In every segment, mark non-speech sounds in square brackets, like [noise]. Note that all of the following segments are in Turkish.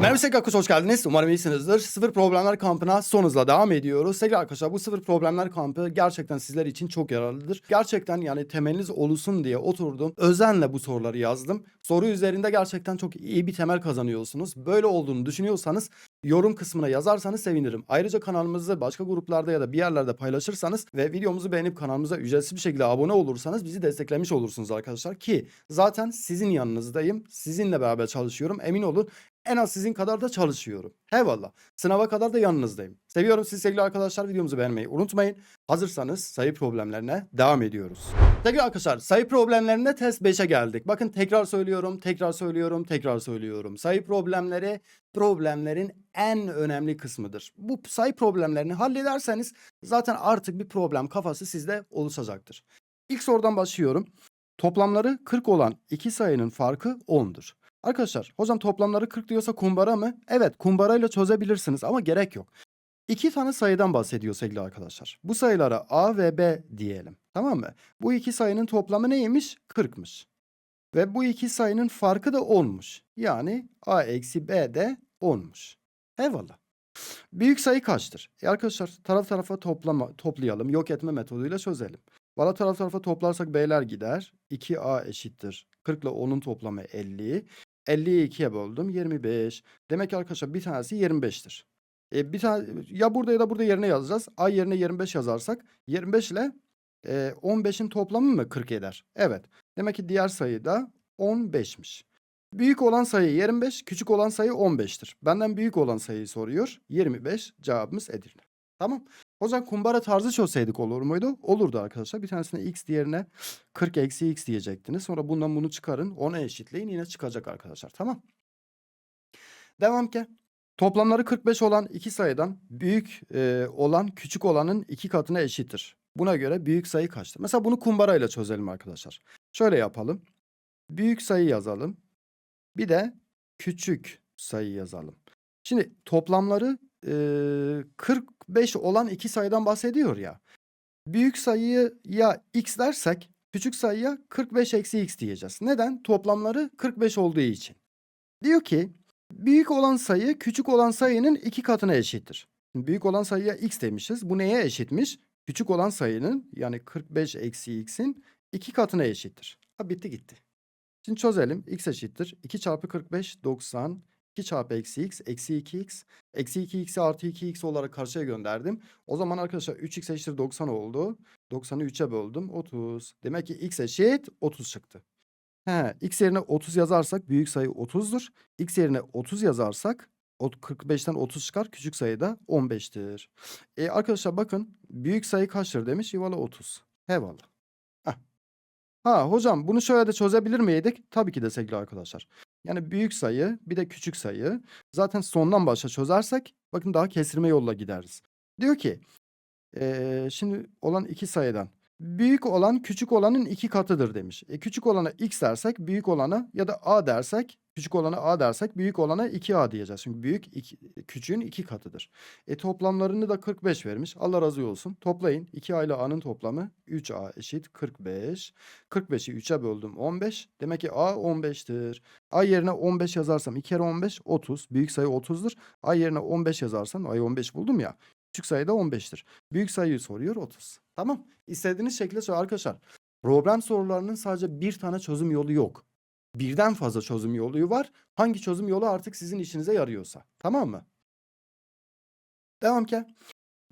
Merhaba sevgili arkadaşlar hoş geldiniz. Umarım iyisinizdir. Sıfır Problemler Kampı'na son hızla devam ediyoruz. Sevgili arkadaşlar bu Sıfır Problemler Kampı gerçekten sizler için çok yararlıdır. Gerçekten yani temeliniz oluşsun diye oturdum. Özenle bu soruları yazdım. Soru üzerinde gerçekten çok iyi bir temel kazanıyorsunuz. Böyle olduğunu düşünüyorsanız yorum kısmına yazarsanız sevinirim. Ayrıca kanalımızı başka gruplarda ya da bir yerlerde paylaşırsanız ve videomuzu beğenip kanalımıza ücretsiz bir şekilde abone olursanız bizi desteklemiş olursunuz arkadaşlar. Ki zaten sizin yanınızdayım. Sizinle beraber çalışıyorum. Emin olun en az sizin kadar da çalışıyorum. Eyvallah. Sınava kadar da yanınızdayım. Seviyorum sizi sevgili arkadaşlar. Videomuzu beğenmeyi unutmayın. Hazırsanız sayı problemlerine devam ediyoruz. Sevgili arkadaşlar sayı problemlerinde test 5'e geldik. Bakın tekrar söylüyorum, tekrar söylüyorum, tekrar söylüyorum. Sayı problemleri problemlerin en önemli kısmıdır. Bu sayı problemlerini hallederseniz zaten artık bir problem kafası sizde oluşacaktır. İlk sorudan başlıyorum. Toplamları 40 olan iki sayının farkı 10'dur. Arkadaşlar hocam toplamları 40 diyorsa kumbara mı? Evet kumbarayla çözebilirsiniz ama gerek yok. İki tane sayıdan bahsediyor sevgili arkadaşlar. Bu sayılara A ve B diyelim. Tamam mı? Bu iki sayının toplamı neymiş? 40'mış. Ve bu iki sayının farkı da 10'muş. Yani A eksi B de 10'muş. Eyvallah. Büyük sayı kaçtır? E arkadaşlar taraf tarafa toplama, toplayalım. Yok etme metoduyla çözelim. Valla taraf tarafa toplarsak B'ler gider. 2A eşittir. 40 ile 10'un toplamı 50. 50'yi 2'ye böldüm. 25. Demek ki arkadaşlar bir tanesi 25'tir. E, bir tane ya burada ya da burada yerine yazacağız. A yerine 25 yazarsak 25 ile e, 15'in toplamı mı 40 eder? Evet. Demek ki diğer sayı da 15'miş. Büyük olan sayı 25, küçük olan sayı 15'tir. Benden büyük olan sayıyı soruyor. 25 cevabımız Edirne. Tamam. O zaman kumbara tarzı çözseydik olur muydu? Olurdu arkadaşlar. Bir tanesine x diğerine 40 eksi x diyecektiniz. Sonra bundan bunu çıkarın. Ona eşitleyin. Yine çıkacak arkadaşlar. Tamam. Devam ki. Toplamları 45 olan iki sayıdan büyük e, olan küçük olanın iki katına eşittir. Buna göre büyük sayı kaçtır? Mesela bunu kumbarayla çözelim arkadaşlar. Şöyle yapalım. Büyük sayı yazalım. Bir de küçük sayı yazalım. Şimdi toplamları e, 45 olan iki sayıdan bahsediyor ya. Büyük sayıyı ya x dersek küçük sayıya 45 eksi x diyeceğiz. Neden? Toplamları 45 olduğu için. Diyor ki büyük olan sayı küçük olan sayının iki katına eşittir. Büyük olan sayıya x demişiz. Bu neye eşitmiş? Küçük olan sayının yani 45 eksi x'in iki katına eşittir. Ha bitti gitti. Şimdi çözelim. x eşittir. 2 çarpı 45 90. 2 çarpı eksi x eksi 2x. Eksi 2x'i artı 2x olarak karşıya gönderdim. O zaman arkadaşlar 3x eşittir 90 oldu. 90'ı 3'e böldüm. 30. Demek ki x eşit 30 çıktı. He, x yerine 30 yazarsak büyük sayı 30'dur. x yerine 30 yazarsak 45'ten 30 çıkar. Küçük sayı da 15'tir. E arkadaşlar bakın büyük sayı kaçtır demiş. Yuvalı 30. Eyvallah. Ha hocam bunu şöyle de çözebilir miydik? Tabii ki de sevgili arkadaşlar. Yani büyük sayı bir de küçük sayı. Zaten sondan başa çözersek bakın daha kesirme yolla gideriz. Diyor ki eee, şimdi olan iki sayıdan büyük olan küçük olanın iki katıdır demiş. E, küçük olana x dersek büyük olana ya da a dersek küçük olana a dersek büyük olana 2a diyeceğiz. Çünkü büyük iki, küçüğün iki katıdır. E toplamlarını da 45 vermiş. Allah razı olsun. Toplayın. 2a ile a'nın toplamı 3a eşit 45. 45'i 3'e böldüm 15. Demek ki a 15'tir. A yerine 15 yazarsam 2 kere 15 30. Büyük sayı 30'dur. A yerine 15 yazarsam a'yı 15 buldum ya. Küçük sayı da 15'tir. Büyük sayıyı soruyor 30. Tamam. İstediğiniz şekilde sor arkadaşlar. Problem sorularının sadece bir tane çözüm yolu yok. Birden fazla çözüm yolu var. Hangi çözüm yolu artık sizin işinize yarıyorsa. Tamam mı? Devam ki.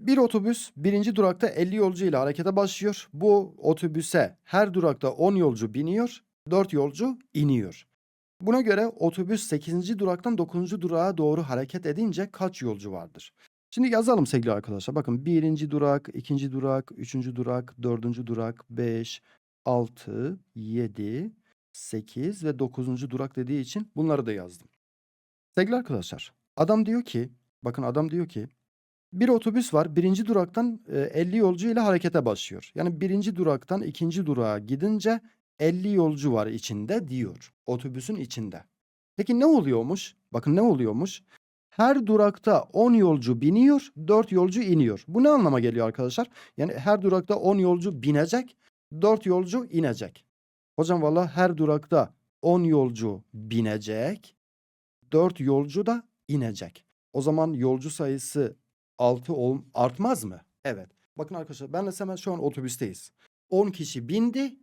Bir otobüs birinci durakta 50 yolcu ile harekete başlıyor. Bu otobüse her durakta 10 yolcu biniyor, 4 yolcu iniyor. Buna göre otobüs 8. duraktan 9. durağa doğru hareket edince kaç yolcu vardır? Şimdi yazalım sevgili arkadaşlar. Bakın birinci durak, ikinci durak, üçüncü durak, dördüncü durak, 5, 6, 7, 8 ve 9. durak dediği için bunları da yazdım. Sevgili arkadaşlar, adam diyor ki, bakın adam diyor ki, bir otobüs var. Birinci duraktan e, 50 yolcu ile harekete başlıyor. Yani birinci duraktan ikinci durağa gidince 50 yolcu var içinde diyor. Otobüsün içinde. Peki ne oluyormuş? Bakın ne oluyormuş? Her durakta 10 yolcu biniyor, 4 yolcu iniyor. Bu ne anlama geliyor arkadaşlar? Yani her durakta 10 yolcu binecek, 4 yolcu inecek. Hocam valla her durakta 10 yolcu binecek, 4 yolcu da inecek. O zaman yolcu sayısı 6 ol artmaz mı? Evet. Bakın arkadaşlar benle hemen şu an otobüsteyiz. 10 kişi bindi,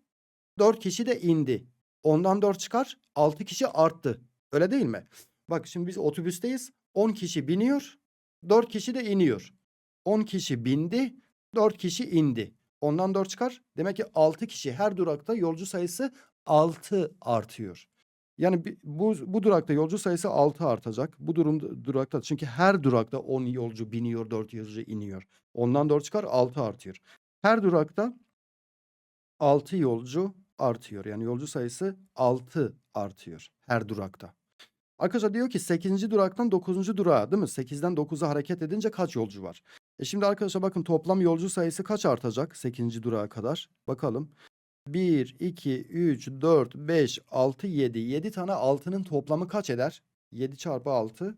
4 kişi de indi. Ondan 4 çıkar, 6 kişi arttı. Öyle değil mi? Bak şimdi biz otobüsteyiz. 10 kişi biniyor, 4 kişi de iniyor. 10 kişi bindi, 4 kişi indi. Ondan 4 çıkar. Demek ki 6 kişi her durakta yolcu sayısı 6 artıyor. Yani bu bu durakta yolcu sayısı 6 artacak. Bu durumda durakta çünkü her durakta 10 yolcu biniyor, 4 yolcu iniyor. Ondan 4 çıkar 6 artıyor. Her durakta 6 yolcu artıyor. Yani yolcu sayısı 6 artıyor her durakta. Arkadaşlar diyor ki 8. duraktan 9. durağa değil mi? 8'den 9'a hareket edince kaç yolcu var? E şimdi arkadaşlar bakın toplam yolcu sayısı kaç artacak 8. durağa kadar? Bakalım. 1, 2, 3, 4, 5, 6, 7. 7 tane 6'nın toplamı kaç eder? 7 çarpı 6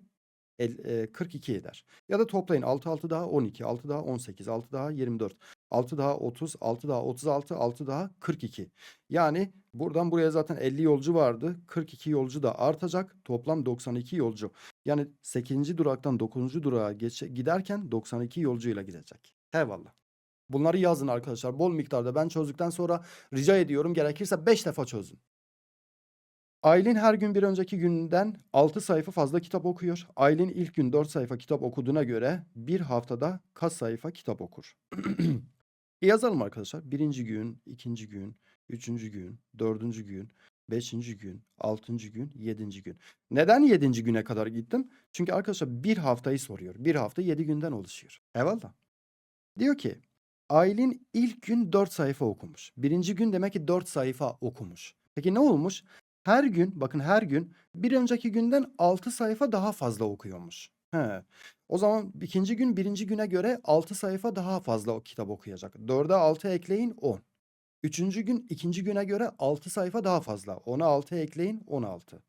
el- e, 42 eder. Ya da toplayın 6 6 daha 12, 6 daha 18, 6 daha 24, 6 daha 30, 6 daha 36, 6 daha 42. Yani buradan buraya zaten 50 yolcu vardı. 42 yolcu da artacak. Toplam 92 yolcu. Yani 8. duraktan 9. durağa geçe, giderken 92 yolcuyla gidecek. Eyvallah. Bunları yazın arkadaşlar. Bol miktarda ben çözdükten sonra rica ediyorum gerekirse 5 defa çözün. Aylin her gün bir önceki günden 6 sayfa fazla kitap okuyor. Aylin ilk gün 4 sayfa kitap okuduğuna göre bir haftada kaç sayfa kitap okur? [clears throat] E yazalım arkadaşlar. Birinci gün, ikinci gün, üçüncü gün, dördüncü gün, beşinci gün, altıncı gün, yedinci gün. Neden yedinci güne kadar gittim? Çünkü arkadaşlar bir haftayı soruyor. Bir hafta yedi günden oluşuyor. Eyvallah. Diyor ki Aylin ilk gün 4 sayfa okumuş. Birinci gün demek ki 4 sayfa okumuş. Peki ne olmuş? Her gün bakın her gün bir önceki günden 6 sayfa daha fazla okuyormuş. He. O zaman ikinci gün birinci güne göre 6 sayfa daha fazla o kitap okuyacak. 4'e 6 ekleyin 10. Üçüncü gün ikinci güne göre 6 sayfa daha fazla. 10'a 6 ekleyin 16.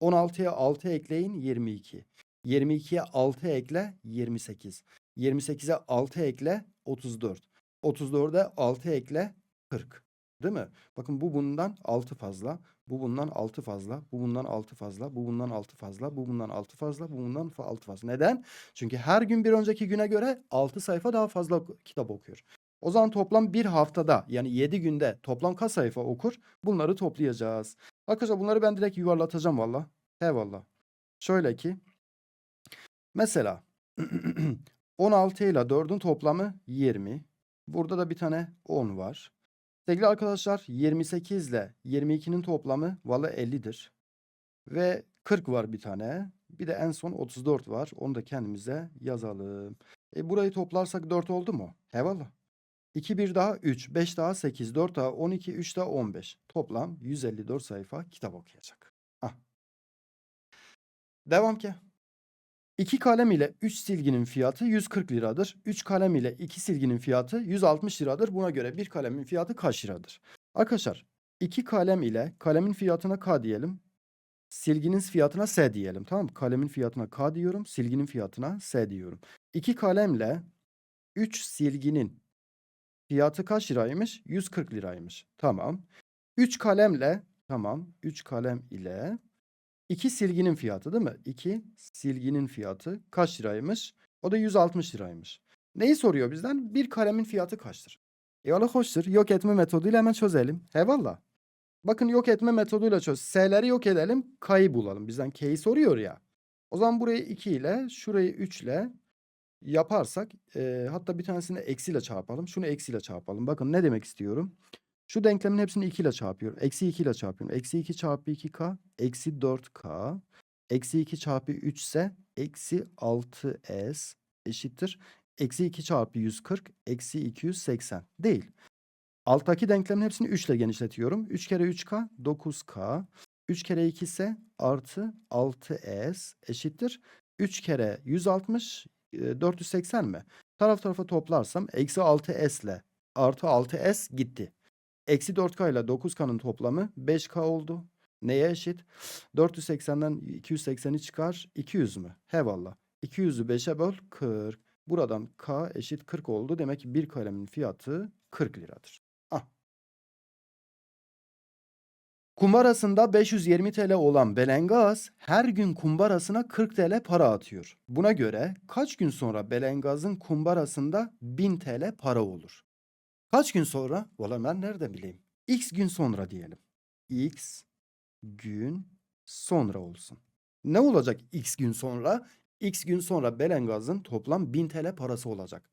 16'ya 6 ekleyin 22. 22'ye 6 ekle 28. 28'e 6 ekle 34. 34'e 6 ekle 40. Değil mi? Bakın bu bundan 6 fazla. Bu bundan 6 fazla. Bu bundan 6 fazla. Bu bundan 6 fazla. Bu bundan 6 fazla. Bu bundan 6 fazla. Neden? Çünkü her gün bir önceki güne göre 6 sayfa daha fazla kitap okuyor. O zaman toplam bir haftada yani 7 günde toplam kaç sayfa okur? Bunları toplayacağız. Arkadaşlar bunları ben direkt yuvarlatacağım valla. Eyvallah. Şöyle ki mesela [clears throat] 16 ile 4'ün toplamı 20. Burada da bir tane 10 var. Sevgili arkadaşlar 28 ile 22'nin toplamı valla 50'dir. Ve 40 var bir tane. Bir de en son 34 var. Onu da kendimize yazalım. E burayı toplarsak 4 oldu mu? Eyvallah. 2 bir daha 3, 5 daha 8, 4 daha 12, 3 daha 15. Toplam 154 sayfa kitap okuyacak. Ah. Devam ki. 2 kalem ile 3 silginin fiyatı 140 liradır. 3 kalem ile 2 silginin fiyatı 160 liradır. Buna göre bir kalemin fiyatı kaç liradır? Arkadaşlar 2 kalem ile kalemin fiyatına K diyelim. Silginin fiyatına S diyelim. Tamam mı? Kalemin fiyatına K diyorum. Silginin fiyatına S diyorum. 2 kalemle 3 silginin fiyatı kaç liraymış? 140 liraymış. Tamam. 3 kalemle tamam. 3 kalem ile 2 silginin fiyatı değil mi? 2 silginin fiyatı kaç liraymış? O da 160 liraymış. Neyi soruyor bizden? Bir kalemin fiyatı kaçtır? Eyvallah hoştur. Yok etme metoduyla hemen çözelim. Eyvallah. Bakın yok etme metoduyla çöz. S'leri yok edelim. K'yı bulalım. Bizden K'yi soruyor ya. O zaman burayı 2 ile şurayı 3 ile yaparsak e, hatta bir tanesini eksiyle çarpalım. Şunu eksiyle çarpalım. Bakın ne demek istiyorum? Şu denklemin hepsini 2 ile çarpıyorum. Eksi 2 ile çarpıyorum. Eksi 2 çarpı 2k. Eksi 4k. Eksi 2 çarpı 3 ise eksi 6s eşittir. Eksi 2 çarpı 140. Eksi 280. Değil. Alttaki denklemin hepsini 3 ile genişletiyorum. 3 kere 3k 9k. 3 kere 2 ise artı 6s eşittir. 3 kere 160 e, 480 mi? Taraf tarafa toplarsam eksi 6s ile artı 6s gitti. Eksi 4K ile 9K'nın toplamı 5K oldu. Neye eşit? 480'den 280'i çıkar. 200 mü? Hevallah. 200'ü 5'e böl 40. Buradan K eşit 40 oldu. Demek ki bir kalemin fiyatı 40 liradır. Ah. Kumbarasında 520 TL olan Belengaz her gün kumbarasına 40 TL para atıyor. Buna göre kaç gün sonra Belengaz'ın kumbarasında 1000 TL para olur? Kaç gün sonra? Valla ben nerede bileyim. X gün sonra diyelim. X gün sonra olsun. Ne olacak X gün sonra? X gün sonra Belengaz'ın toplam 1000 TL parası olacak.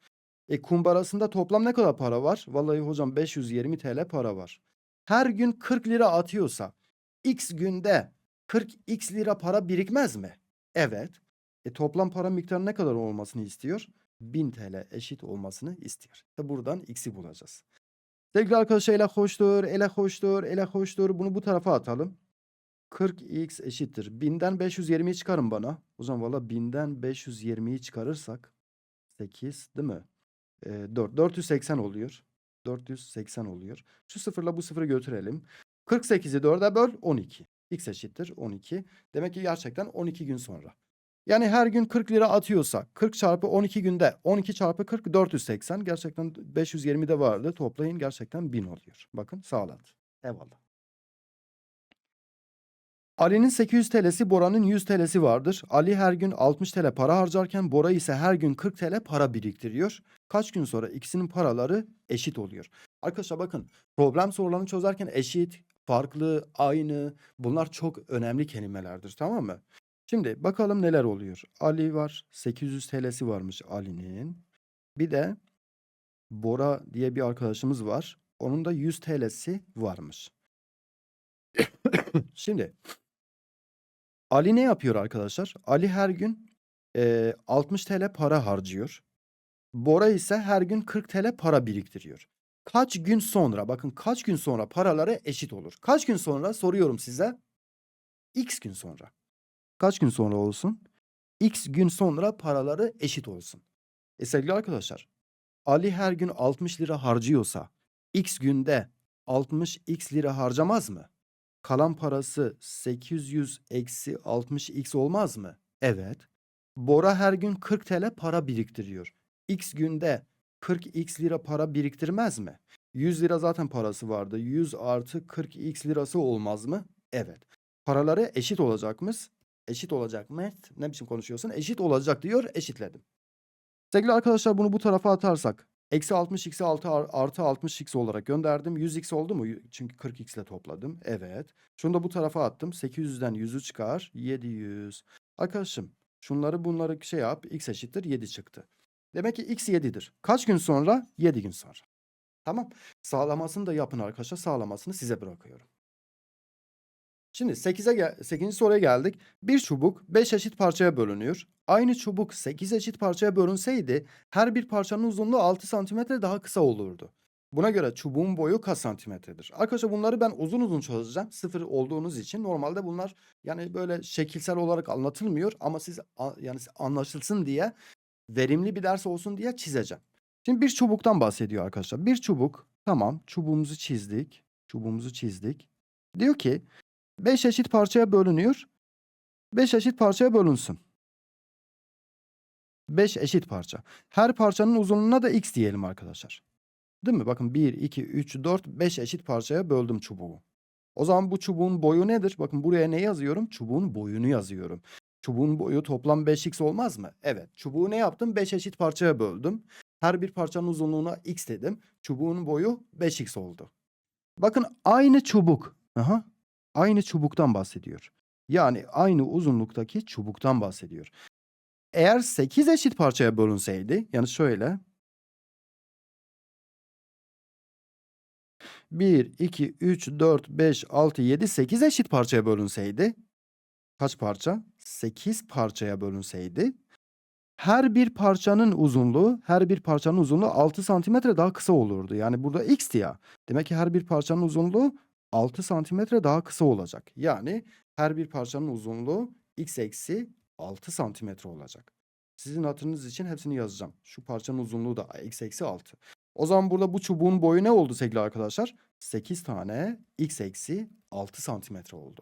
E kumbarasında toplam ne kadar para var? Vallahi hocam 520 TL para var. Her gün 40 lira atıyorsa X günde 40 lira para birikmez mi? Evet. E toplam para miktarı ne kadar olmasını istiyor? 1000 TL eşit olmasını istiyor. İşte buradan X'i bulacağız. Sevgili arkadaşlar ele hoştur, ele hoştur, ele hoştur. Bunu bu tarafa atalım. 40x eşittir. 1000'den 520'yi çıkarın bana. O zaman valla 1000'den 520'yi çıkarırsak 8 değil mi? Ee, 4. 480 oluyor. 480 oluyor. Şu sıfırla bu sıfırı götürelim. 48'i 4'e böl 12. X eşittir 12. Demek ki gerçekten 12 gün sonra. Yani her gün 40 lira atıyorsa 40 çarpı 12 günde 12 çarpı 40 480. Gerçekten 520 de vardı. Toplayın gerçekten 1000 oluyor. Bakın sağladı. Eyvallah. Ali'nin 800 TL'si, Bora'nın 100 TL'si vardır. Ali her gün 60 TL para harcarken Bora ise her gün 40 TL para biriktiriyor. Kaç gün sonra ikisinin paraları eşit oluyor. Arkadaşlar bakın problem sorularını çözerken eşit, farklı, aynı bunlar çok önemli kelimelerdir tamam mı? Şimdi bakalım neler oluyor. Ali var 800 TL'si varmış Ali'nin. Bir de Bora diye bir arkadaşımız var. Onun da 100 TL'si varmış. [coughs] Şimdi Ali ne yapıyor arkadaşlar? Ali her gün eee, 60 TL para harcıyor. Bora ise her gün 40 TL para biriktiriyor. Kaç gün sonra bakın kaç gün sonra paraları eşit olur. Kaç gün sonra soruyorum size. X gün sonra. Kaç gün sonra olsun? X gün sonra paraları eşit olsun. E sevgili arkadaşlar Ali her gün 60 lira harcıyorsa X günde 60 X lira harcamaz mı? Kalan parası 800 eksi 60x olmaz mı? Evet. Bora her gün 40 TL para biriktiriyor. X günde 40x lira para biriktirmez mi? 100 lira zaten parası vardı. 100 artı 40x lirası olmaz mı? Evet. Paraları eşit olacak mı? Eşit olacak mı? Ne biçim konuşuyorsun? Eşit olacak diyor. Eşitledim. Sevgili arkadaşlar bunu bu tarafa atarsak. Eksi 60x'i altı ar- artı 60x olarak gönderdim. 100x oldu mu? Çünkü 40x ile topladım. Evet. Şunu da bu tarafa attım. 800'den 100'ü çıkar. 700. Arkadaşım şunları bunları şey yap. x eşittir 7 çıktı. Demek ki x 7'dir. Kaç gün sonra? 7 gün sonra. Tamam. Sağlamasını da yapın arkadaşlar. Sağlamasını size bırakıyorum. Şimdi 8'e gel 8. soruya geldik. Bir çubuk 5 eşit parçaya bölünüyor. Aynı çubuk 8 eşit parçaya bölünseydi her bir parçanın uzunluğu 6 santimetre daha kısa olurdu. Buna göre çubuğun boyu kaç santimetredir? Arkadaşlar bunları ben uzun uzun çözeceğim. Sıfır olduğunuz için normalde bunlar yani böyle şekilsel olarak anlatılmıyor ama siz yani anlaşılsın diye verimli bir ders olsun diye çizeceğim. Şimdi bir çubuktan bahsediyor arkadaşlar. Bir çubuk tamam çubuğumuzu çizdik. Çubuğumuzu çizdik. Diyor ki 5 eşit parçaya bölünüyor. 5 eşit parçaya bölünsün. 5 eşit parça. Her parçanın uzunluğuna da x diyelim arkadaşlar. Değil mi? Bakın 1, 2, 3, 4, 5 eşit parçaya böldüm çubuğu. O zaman bu çubuğun boyu nedir? Bakın buraya ne yazıyorum? Çubuğun boyunu yazıyorum. Çubuğun boyu toplam 5x olmaz mı? Evet. Çubuğu ne yaptım? 5 eşit parçaya böldüm. Her bir parçanın uzunluğuna x dedim. Çubuğun boyu 5x oldu. Bakın aynı çubuk. Aha. Aynı çubuktan bahsediyor. Yani aynı uzunluktaki çubuktan bahsediyor. Eğer 8 eşit parçaya bölünseydi, yani şöyle. 1, 2, 3, 4, 5, 6, 7, 8 eşit parçaya bölünseydi. Kaç parça? 8 parçaya bölünseydi. Her bir parçanın uzunluğu, her bir parçanın uzunluğu 6 santimetre daha kısa olurdu. Yani burada x'ti ya. Demek ki her bir parçanın uzunluğu 6 santimetre daha kısa olacak. Yani her bir parçanın uzunluğu x eksi 6 santimetre olacak. Sizin hatırınız için hepsini yazacağım. Şu parçanın uzunluğu da x eksi 6. O zaman burada bu çubuğun boyu ne oldu sevgili arkadaşlar? 8 tane x eksi 6 santimetre oldu.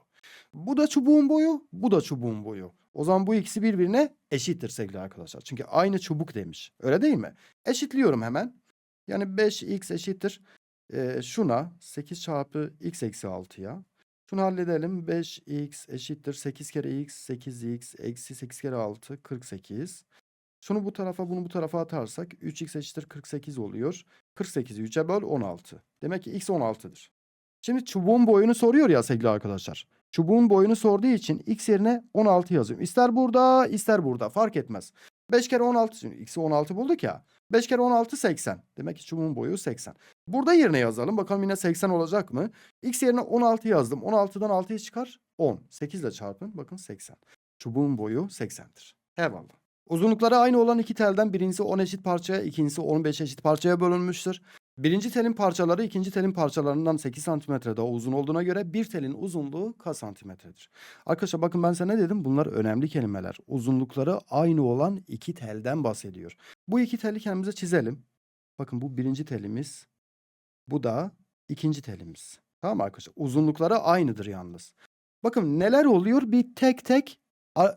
Bu da çubuğun boyu, bu da çubuğun boyu. O zaman bu ikisi birbirine eşittir sevgili arkadaşlar. Çünkü aynı çubuk demiş. Öyle değil mi? Eşitliyorum hemen. Yani 5x eşittir. Ee, şuna 8 çarpı x eksi 6'ya. Şunu halledelim. 5x eşittir 8 kere x 8x eksi 8 kere 6 48. Şunu bu tarafa bunu bu tarafa atarsak 3x eşittir 48 oluyor. 48'i 3'e böl 16. Demek ki x 16'dır. Şimdi çubuğun boyunu soruyor ya sevgili arkadaşlar. Çubuğun boyunu sorduğu için x yerine 16 yazıyorum. İster burada ister burada fark etmez. 5 kere 16 şimdi x'i 16 bulduk ya. 5 kere 16 80. Demek ki çubuğun boyu 80. Burada yerine yazalım. Bakalım yine 80 olacak mı? X yerine 16 yazdım. 16'dan 6'yı çıkar. 10. 8 ile çarpın. Bakın 80. Çubuğun boyu 80'tir. Eyvallah. Uzunlukları aynı olan iki telden birincisi 10 eşit parçaya, ikincisi 15 eşit parçaya bölünmüştür. Birinci telin parçaları ikinci telin parçalarından 8 santimetre daha uzun olduğuna göre bir telin uzunluğu kaç santimetredir? Arkadaşlar bakın ben size ne dedim? Bunlar önemli kelimeler. Uzunlukları aynı olan iki telden bahsediyor. Bu iki teli kendimize çizelim. Bakın bu birinci telimiz. Bu da ikinci telimiz. Tamam arkadaşlar? Uzunlukları aynıdır yalnız. Bakın neler oluyor? Bir tek tek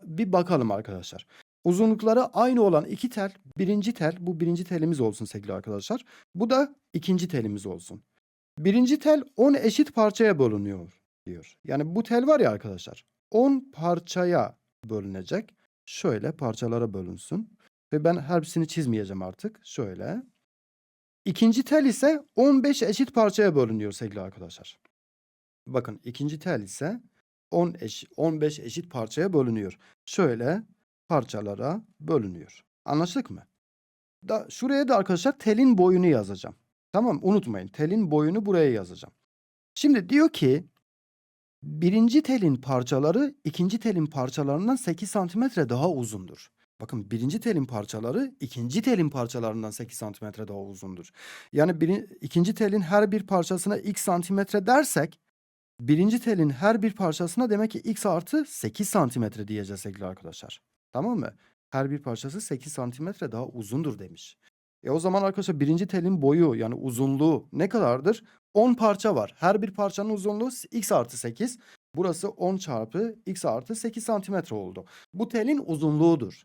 bir bakalım arkadaşlar. Uzunlukları aynı olan iki tel. Birinci tel bu birinci telimiz olsun sevgili arkadaşlar. Bu da ikinci telimiz olsun. Birinci tel 10 eşit parçaya bölünüyor diyor. Yani bu tel var ya arkadaşlar. 10 parçaya bölünecek. Şöyle parçalara bölünsün. Ve ben hepsini çizmeyeceğim artık. Şöyle. İkinci tel ise 15 eşit parçaya bölünüyor sevgili arkadaşlar. Bakın ikinci tel ise 10 eş, 15 eşit parçaya bölünüyor. Şöyle parçalara bölünüyor. Anlaştık mı? Da, şuraya da arkadaşlar telin boyunu yazacağım. Tamam unutmayın telin boyunu buraya yazacağım. Şimdi diyor ki birinci telin parçaları ikinci telin parçalarından 8 santimetre daha uzundur. Bakın birinci telin parçaları ikinci telin parçalarından 8 santimetre daha uzundur. Yani birin, ikinci telin her bir parçasına x santimetre dersek birinci telin her bir parçasına demek ki x artı 8 santimetre diyeceğiz sevgili arkadaşlar. Tamam mı? Her bir parçası 8 santimetre daha uzundur demiş. E o zaman arkadaşlar birinci telin boyu yani uzunluğu ne kadardır? 10 parça var. Her bir parçanın uzunluğu x artı 8. Burası 10 çarpı x artı 8 santimetre oldu. Bu telin uzunluğudur.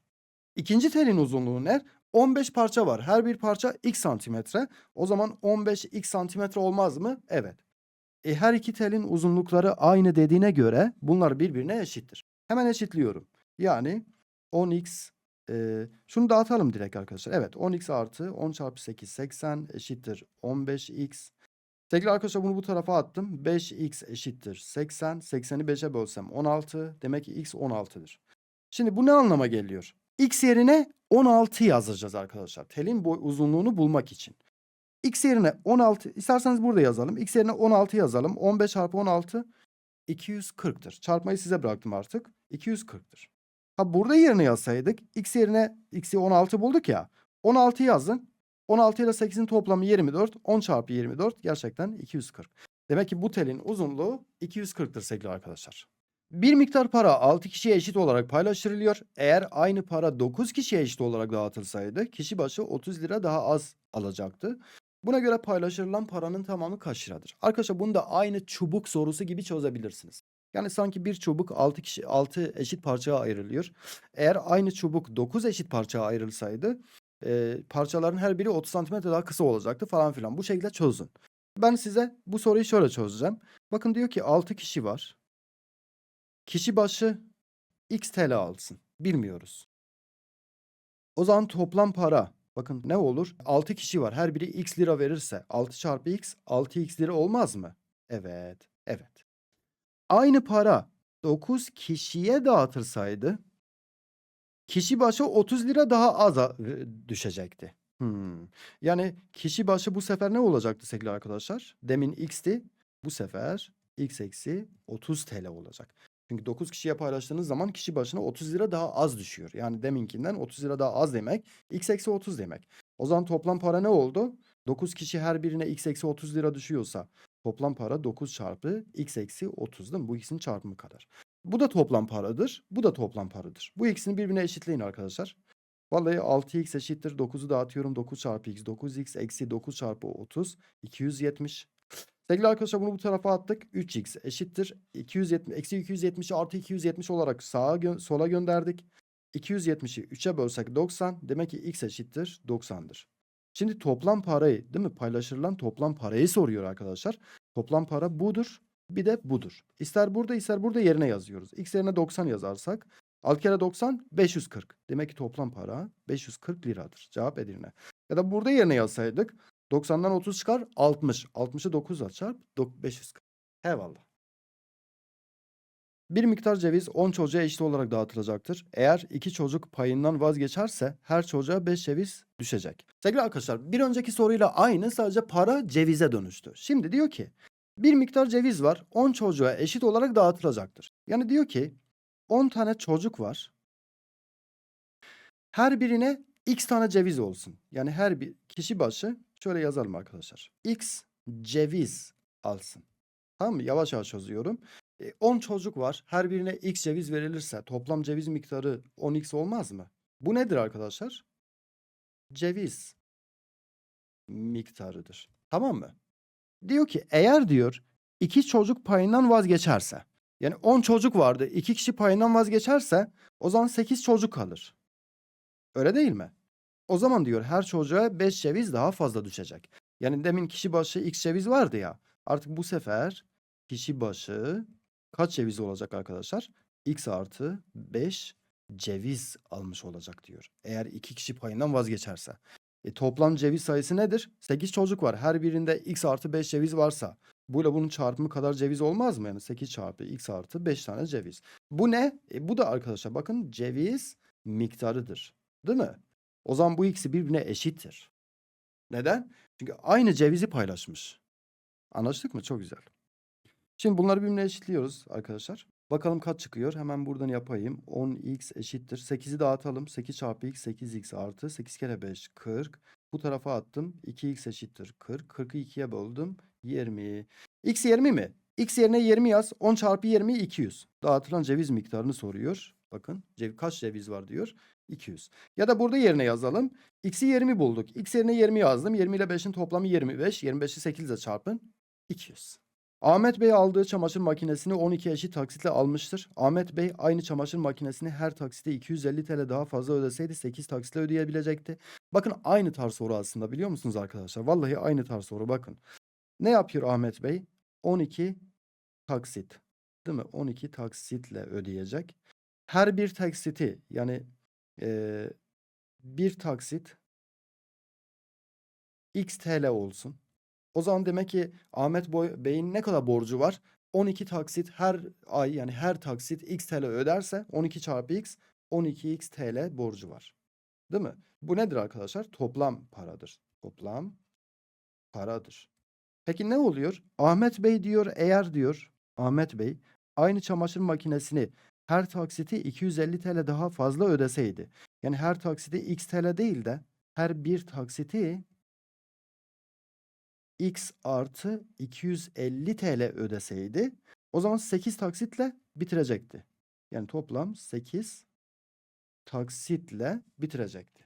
İkinci telin uzunluğu ne? 15 parça var. Her bir parça x santimetre. O zaman 15 x santimetre olmaz mı? Evet. E her iki telin uzunlukları aynı dediğine göre bunlar birbirine eşittir. Hemen eşitliyorum. Yani 10x e, şunu dağıtalım direkt arkadaşlar. Evet 10x artı 10 çarpı 8 80 eşittir 15x. Sevgili arkadaşlar bunu bu tarafa attım. 5x eşittir 80. 80'i 5'e bölsem 16. Demek ki x 16'dır. Şimdi bu ne anlama geliyor? X yerine 16 yazacağız arkadaşlar. Telin boy uzunluğunu bulmak için. X yerine 16 isterseniz burada yazalım. X yerine 16 yazalım. 15 çarpı 16 240'tır. Çarpmayı size bıraktım artık. 240'tır. Ha burada yerine yazsaydık x yerine x'i 16 bulduk ya. 16 yazın. 16 ile 8'in toplamı 24. 10 çarpı 24 gerçekten 240. Demek ki bu telin uzunluğu 240'tır sevgili arkadaşlar. Bir miktar para 6 kişiye eşit olarak paylaştırılıyor. Eğer aynı para 9 kişiye eşit olarak dağıtılsaydı kişi başı 30 lira daha az alacaktı. Buna göre paylaştırılan paranın tamamı kaç liradır? Arkadaşlar bunu da aynı çubuk sorusu gibi çözebilirsiniz. Yani sanki bir çubuk 6 kişi 6 eşit parçaya ayrılıyor. Eğer aynı çubuk 9 eşit parçaya ayrılsaydı e, parçaların her biri 30 santimetre daha kısa olacaktı falan filan. Bu şekilde çözün. Ben size bu soruyu şöyle çözeceğim. Bakın diyor ki 6 kişi var. Kişi başı x TL alsın. Bilmiyoruz. O zaman toplam para bakın ne olur? 6 kişi var. Her biri x lira verirse 6 çarpı x 6x lira olmaz mı? Evet. Evet. Aynı para 9 kişiye dağıtırsaydı kişi başı 30 lira daha az e, düşecekti. Hmm. Yani kişi başı bu sefer ne olacaktı sevgili arkadaşlar? Demin x'ti. Bu sefer x eksi 30 TL olacak. Çünkü 9 kişiye paylaştığınız zaman kişi başına 30 lira daha az düşüyor. Yani deminkinden 30 lira daha az demek. x eksi 30 demek. O zaman toplam para ne oldu? 9 kişi her birine x eksi 30 lira düşüyorsa toplam para 9 çarpı x eksi 30 değil mi? Bu ikisinin çarpımı kadar. Bu da toplam paradır. Bu da toplam paradır. Bu ikisini birbirine eşitleyin arkadaşlar. Vallahi 6x eşittir 9'u dağıtıyorum 9 çarpı x 9x eksi 9 çarpı 30 270. Sevgili arkadaşlar bunu bu tarafa attık. 3x eşittir 270 eksi 270 artı 270 olarak sağa gö- sola gönderdik. 270'i 3'e bölsek 90 demek ki x eşittir 90'dır. Şimdi toplam parayı değil mi paylaşılan toplam parayı soruyor arkadaşlar. Toplam para budur. Bir de budur. İster burada ister burada yerine yazıyoruz. X yerine 90 yazarsak 6 kere 90 540. Demek ki toplam para 540 liradır. Cevap Edirne. Ya da burada yerine yazsaydık 90'dan 30 çıkar 60. 60'ı 9'a çarp dok- 540. Eyvallah. Bir miktar ceviz 10 çocuğa eşit olarak dağıtılacaktır. Eğer iki çocuk payından vazgeçerse her çocuğa 5 ceviz düşecek. Sevgili arkadaşlar bir önceki soruyla aynı sadece para cevize dönüştü. Şimdi diyor ki bir miktar ceviz var 10 çocuğa eşit olarak dağıtılacaktır. Yani diyor ki 10 tane çocuk var. Her birine x tane ceviz olsun. Yani her bir kişi başı şöyle yazalım arkadaşlar. x ceviz alsın. Tamam mı? Yavaş yavaş yazıyorum. E, 10 çocuk var. Her birine x ceviz verilirse toplam ceviz miktarı 10x olmaz mı? Bu nedir arkadaşlar? Ceviz miktarıdır. Tamam mı? Diyor ki eğer diyor iki çocuk payından vazgeçerse yani 10 çocuk vardı. 2 kişi payından vazgeçerse o zaman 8 çocuk kalır. Öyle değil mi? O zaman diyor her çocuğa 5 ceviz daha fazla düşecek. Yani demin kişi başı x ceviz vardı ya. Artık bu sefer kişi başı kaç ceviz olacak arkadaşlar? x artı 5 ceviz almış olacak diyor. Eğer iki kişi payından vazgeçerse. E, toplam ceviz sayısı nedir? 8 çocuk var. Her birinde x artı 5 ceviz varsa bu ile bunun çarpımı kadar ceviz olmaz mı? Yani 8 çarpı x artı 5 tane ceviz. Bu ne? E, bu da arkadaşlar bakın ceviz miktarıdır. Değil mi? O zaman bu ikisi birbirine eşittir. Neden? Çünkü aynı cevizi paylaşmış. Anlaştık mı? Çok güzel. Şimdi bunları birbirine eşitliyoruz arkadaşlar. Bakalım kaç çıkıyor? Hemen buradan yapayım. 10x eşittir. 8'i dağıtalım. 8 çarpı x 8x artı 8 kere 5 40. Bu tarafa attım. 2x eşittir 40. 40'ı 2'ye böldüm. 20. X 20 mi? X yerine 20 yaz. 10 çarpı 20 200. Dağıtılan ceviz miktarını soruyor. Bakın cev kaç ceviz var diyor. 200. Ya da burada yerine yazalım. X'i 20 bulduk. X yerine 20 yazdım. 20 ile 5'in toplamı 25. 25'i 8 ile çarpın. 200. Ahmet Bey aldığı çamaşır makinesini 12 eşit taksitle almıştır. Ahmet Bey aynı çamaşır makinesini her taksite 250 TL daha fazla ödeseydi 8 taksitle ödeyebilecekti. Bakın aynı tarz soru aslında biliyor musunuz arkadaşlar? Vallahi aynı tarz soru bakın. Ne yapıyor Ahmet Bey? 12 taksit. Değil mi? 12 taksitle ödeyecek. Her bir taksiti yani eee, bir taksit x TL olsun. O zaman demek ki Ahmet Boy Bey'in ne kadar borcu var? 12 taksit her ay yani her taksit x TL öderse 12 çarpı x 12x TL borcu var. Değil mi? Bu nedir arkadaşlar? Toplam paradır. Toplam paradır. Peki ne oluyor? Ahmet Bey diyor eğer diyor Ahmet Bey aynı çamaşır makinesini her taksiti 250 TL daha fazla ödeseydi. Yani her taksiti x TL değil de her bir taksiti x artı 250 TL ödeseydi o zaman 8 taksitle bitirecekti. Yani toplam 8 taksitle bitirecekti.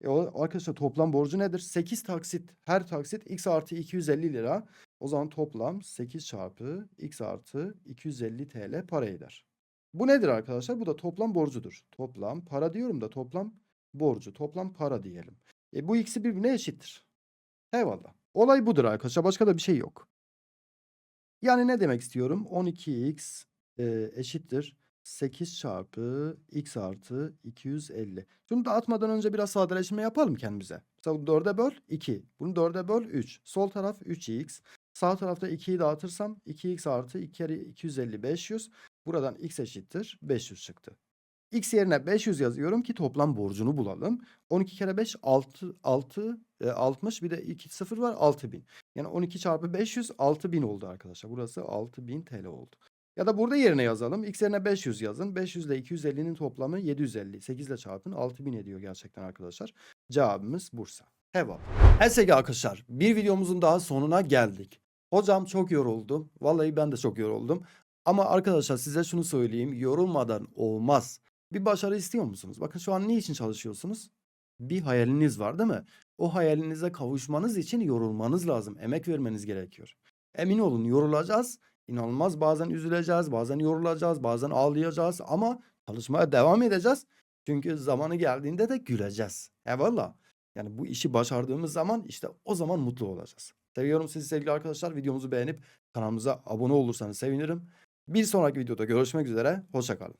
E o arkadaşlar toplam borcu nedir? 8 taksit. Her taksit x artı 250 lira. O zaman toplam 8 çarpı x artı 250 TL para eder. Bu nedir arkadaşlar? Bu da toplam borcudur. Toplam para diyorum da toplam borcu. Toplam para diyelim. E bu ikisi birbirine eşittir. Eyvallah. Olay budur arkadaşlar. Başka da bir şey yok. Yani ne demek istiyorum? 12x e, eşittir. 8 çarpı x artı 250. Şunu dağıtmadan önce biraz sadeleşme yapalım kendimize. Mesela 4'e böl 2. Bunu 4'e böl 3. Sol taraf 3x. Sağ tarafta 2'yi dağıtırsam 2x artı 2 kere 250 500. Buradan x eşittir 500 çıktı. X yerine 500 yazıyorum ki toplam borcunu bulalım. 12 kere 5 6 6 e, 60 bir de 2 sıfır var 6000. Yani 12 çarpı 500 6000 oldu arkadaşlar. Burası 6000 TL oldu. Ya da burada yerine yazalım. X yerine 500 yazın. 500 ile 250'nin toplamı 750. 8 ile çarpın 6000 ediyor gerçekten arkadaşlar. Cevabımız Bursa. Evet sevgili arkadaşlar bir videomuzun daha sonuna geldik. Hocam çok yoruldum. Vallahi ben de çok yoruldum. Ama arkadaşlar size şunu söyleyeyim. Yorulmadan olmaz. Bir başarı istiyor musunuz? Bakın şu an ne için çalışıyorsunuz? Bir hayaliniz var değil mi? O hayalinize kavuşmanız için yorulmanız lazım. Emek vermeniz gerekiyor. Emin olun yorulacağız. İnanılmaz bazen üzüleceğiz, bazen yorulacağız, bazen ağlayacağız ama çalışmaya devam edeceğiz. Çünkü zamanı geldiğinde de güleceğiz. Eyvallah. Yani bu işi başardığımız zaman işte o zaman mutlu olacağız. Seviyorum sizi sevgili arkadaşlar. Videomuzu beğenip kanalımıza abone olursanız sevinirim. Bir sonraki videoda görüşmek üzere. Hoşçakalın.